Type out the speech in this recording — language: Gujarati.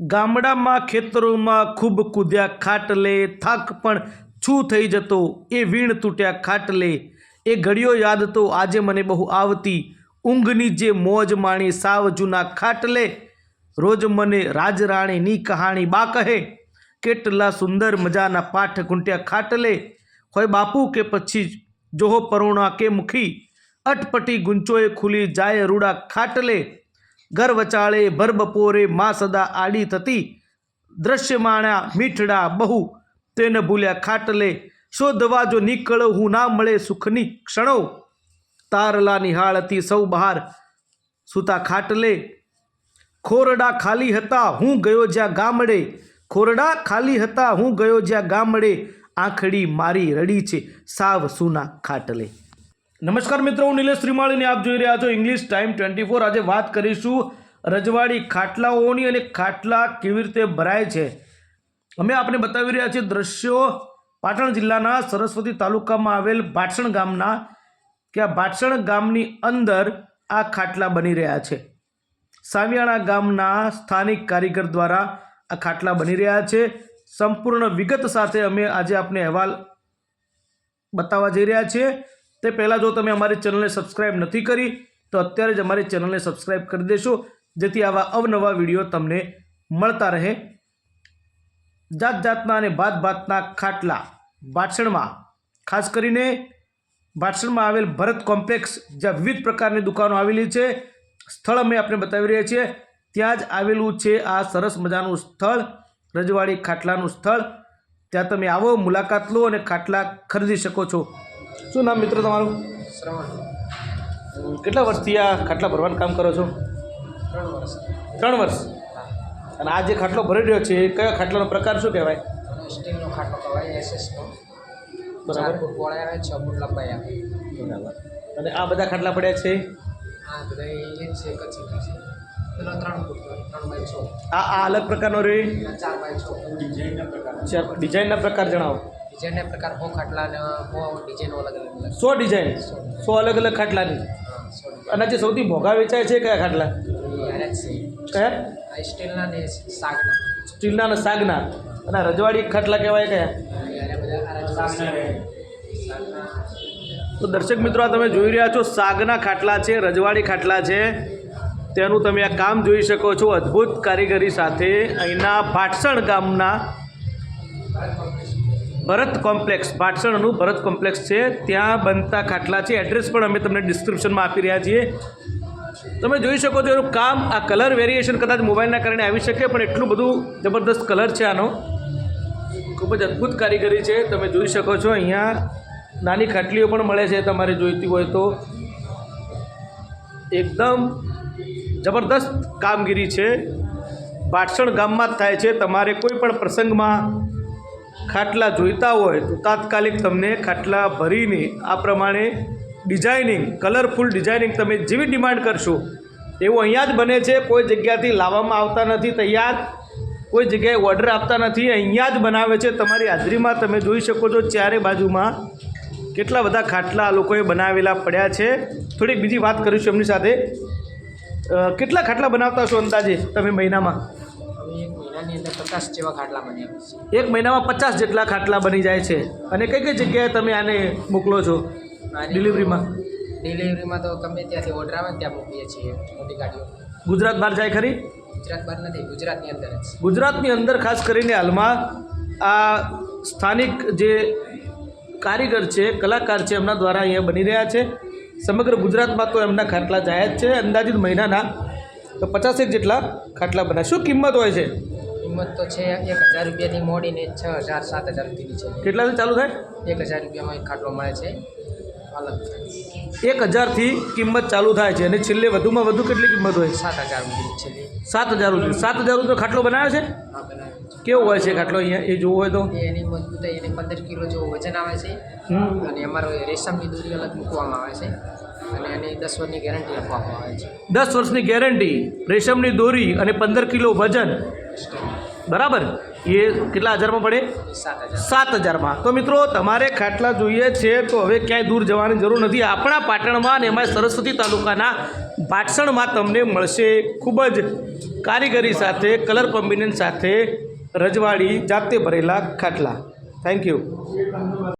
ગામડામાં, ખેતરોમાં ખૂબ કૂદ્યા ખાટલે, થાક પણ છૂ થઈ જતો, એ વીણ તૂટ્યા ખાટલે. એ ઘડીઓ યાદ તો આજે મને બહુ આવતી. ઊંઘની જે મોજ માણી સાવ જૂના ખાટલે, રોજ મને રાજરાણીની કહાણી બા કહે. કેટલા સુંદર મજાના પાઠ ગુંટ્યા ખાટલે. હોય બાપુ કે પછી જોહો પરુણા કે મુખી. અટપટી ગુંચોએ ખુલી જાય રૂડા ખાટલે. ઘર વચાળે ભરમાં સદા આડી થતી. દ્રશ્યમાણા મીઠડા બહુ તેને ભૂલ્યા ખાટલે. શોધવા જો નીકળો હું ના મળે સુખની ક્ષણો. તારલા નિહાળતી સૌ બહાર સૂતા ખાટલે. ખોરડા ખાલી હતા હું ગયો જ્યાં ગામડે. ખોરડા ખાલી હતા હું ગયો જ્યાં ગામડે. આંખડી મારી રડી છે સાવ સૂના ખાટલે. નમસ્કાર મિત્રો, હું નિલેશ શ્રીમાળીને આપ જોઈ રહ્યા છો ઇંગ્લિશ ટાઈમ ટ્વેન્ટી ફોર આજે વાત કરીશું રજવાડી ખાટલાઓની અને ખાટલા કેવી રીતે ભરાય છે. અમે આપને બતાવી રહ્યા છીએ દ્રશ્યો પાટણ જિલ્લાના સરસ્વતી તાલુકામાં આવેલ ભાટસણ ગામના, કે આ ભાટસણ ગામની અંદર આ ખાટલા બની રહ્યા છે. સામિયાણા ગામના સ્થાનિક કારીગર દ્વારા આ ખાટલા બની રહ્યા છે. સંપૂર્ણ વિગત સાથે અમે આજે આપને અહેવાલ બતાવવા જઈ રહ્યા છીએ. તે પહેલાં જો તમે અમારી ચેનલને સબસ્ક્રાઈબ નથી કરી, તો અત્યારે જ અમારી ચેનલને સબસ્ક્રાઈબ કરી દેશો, જેથી આવા અવનવા વીડિયો તમને મળતા રહે. જાત જાતના અને ભાત ભાતના ખાટલા ભાટસણમાં, ખાસ કરીને ભાટસણમાં આવેલ ભરત કોમ્પ્લેક્સ જ્યાં વિવિધ પ્રકારની દુકાનો આવેલી છે, સ્થળ અમે આપણે બતાવી રહ્યા છીએ. ત્યાં જ આવેલું છે આ સરસ મજાનું સ્થળ, રજવાડી ખાટલાનું સ્થળ. ત્યાં તમે આવો, મુલાકાત લો અને ખાટલા ખરીદી શકો છો. શું નામ મિત્ર તમારું? શ્રવણ. કેટલા વર્ષથી આ ખાટલા ભરવાનું કામ કરો છો? ત્રણ વર્ષ. ત્રણ વર્ષ? અને આ જે ખાટલો ભરી રહ્યો છે એ કયા ખાટલાનો પ્રકાર શું કહેવાય? સ્ટીલનો ખાટલો કહેવાય એસએસનો. બરાબર. ફૂટ પહોળાઈ આવે છ ફૂટ લંબાઈ આવે. બરાબર. અને આ બધા ખાટલા પડ્યા છે? આ બધા એ છે કચ્છી છે પેલો ત્રણ ફૂટ ત્રણ બાય છ. આ આ અલગ પ્રકારનો રે ચાર બાય છ. ડિઝાઇનના પ્રકાર ડિઝાઇનના પ્રકાર જણાવો. ડિઝાઇનના પ્રકાર હો ખાટલા અને હો ડિઝાઇનો અલગ અલગ સો ડિઝાઇન સો અલગ અલગ ખાટલાની? અને જે સૌથી મોંઘા વેચાય છે કયા ખાટલા? કયા? આ સ્ટીલના ને સાગના. સ્ટીલના અને સાગના. અને રજવાડી ખાટલા કહેવાય કયા? આ બધા સાગના. તો દર્શક મિત્રો આ તમે જોઈ રહ્યા છો સાગના ખાટલા છે રજવાડી ખાટલા છે. તેનું તમે આ કામ જોઈ શકો છો અદ્ભુત કારીગરી સાથે અહીંના ભાટસણ ગામના ભરત કોમ્પ્લેક્સ ભાટસણનું ભરત કોમ્પ્લેક્સ છે. ત્યાં બનતા ખાટલા છે. એડ્રેસ પણ અમે તમને ડિસ્ક્રિપ્શનમાં આપી રહ્યા છીએ. તમે જોઈ શકો છો એનું કામ આ કલર વેરિએશન કદાચ મોબાઈલના કારણે આવી શકે, પણ એટલું બધું જબરદસ્ત કલર છે આનો. ખૂબ જ અદ્ભુત કારીગરી છે. તમે જોઈ શકો છો અહીંયા નાની ખાટલીઓ પણ મળે છે તમારે જોઈતી હોય તો. એકદમ જબરદસ્ત કામગીરી છે. બાટસણ ગામમાં જ થાય છે. તમારે કોઈ પણ પ્રસંગમાં ખાટલા જોઈતા હોય તો તાત્કાલિક તમને ખાટલા ભરીને આ પ્રમાણે ડિઝાઇનિંગ, કલરફુલ ડિઝાઇનિંગ તમે જેવી ડિમાન્ડ કરશો, એવું અહીંયા જ બને છે. કોઈ જગ્યાથી લાવવામાં આવતા નથી તૈયાર, કોઈ જગ્યાએ ઓર્ડર આપતા નથી, અહીંયા જ બનાવે છે. તમારી હાજરીમાં તમે જોઈ શકો છો ચારે બાજુમાં કેટલા બધા ખાટલા લોકોએ બનાવેલા પડ્યા છે. થોડીક બીજી વાત કરીશું એમની સાથે. કેટલા ખાટલા બનાવતા છો અંદાજે તમે મહિનામાં? મહિનાની અંદર પચાસ જેવા ખાટલા બની આવે છે. એક મહિનામાં પચાસ જેટલા ખાટલા બની જાય છે. અને કઈ કઈ જગ્યાએ તમે આને મોકલો છો? ડિલિવરીમાં? ડિલિવરીમાં તો ગમે ત્યાંથી ઓર્ડર આવે ને ત્યાં મોકલીએ છીએ મોટી ગાડીઓ. ગુજરાત બહાર જાય ખરી? ગુજરાત બહાર નથી ગુજરાતની અંદર જ ગુજરાતની અંદર ખાસ કરીને હાલમાં આ સ્થાનિક જે કારીગર છે કલાકાર છે એમના દ્વારા અહીંયા બની રહ્યા છે. સમગ્ર ગુજરાતમાં તો એમના ખાટલા જાય જ છે. અંદાજિત મહિનાના તો પચાસેક જેટલા ખાટલા બનાવે શું કિંમત હોય છે? કિંમત તો છે એક હજાર રૂપિયાથી મોડીને છ હજાર સાત હજાર સુધીની છે. કેટલાથી ચાલુ થાય? એક હજાર રૂપિયામાં એક ખાટલો મળે છે. અલગ એક હજારથી કિંમત ચાલુ થાય છે અને છેલ્લે વધુમાં વધુ કેટલી કિંમત હોય? સાત હજાર સુધીની છે સાત હજાર રૂપિયા. સાત હજાર રૂપિયા ખાટલો બનાવે છે? હા બનાવે કેવો હોય છે ખાટલો અહીંયા? એ જોવો હોય તો. એની મજબૂતાઈ એને પંદર કિલો જેવું વજન આવે છે. અને અમારો રેશમની દોરી અલગ મૂકવામાં આવે છે. અને એની દસ વર્ષની ગેરંટી આપવામાં આવે છે. દસ વર્ષની ગેરંટી રેશમની દોરી અને પંદર કિલો વજન. બરાબર? એ કેટલા હજારમાં પડે? સાત હજારમાં. તો મિત્રો, તમારે ખાટલા જોઈએ છે તો હવે ક્યાંય દૂર જવાની જરૂર નથી. આપણા પાટણમાં અને એમાં સરસ્વતી તાલુકાના ભાટસણમાં તમને મળશે ખૂબ જ કારીગરી સાથે, કલર કોમ્બિનેશન સાથે રજવાડી જાતે ભરેલા ખાટલા. Thank you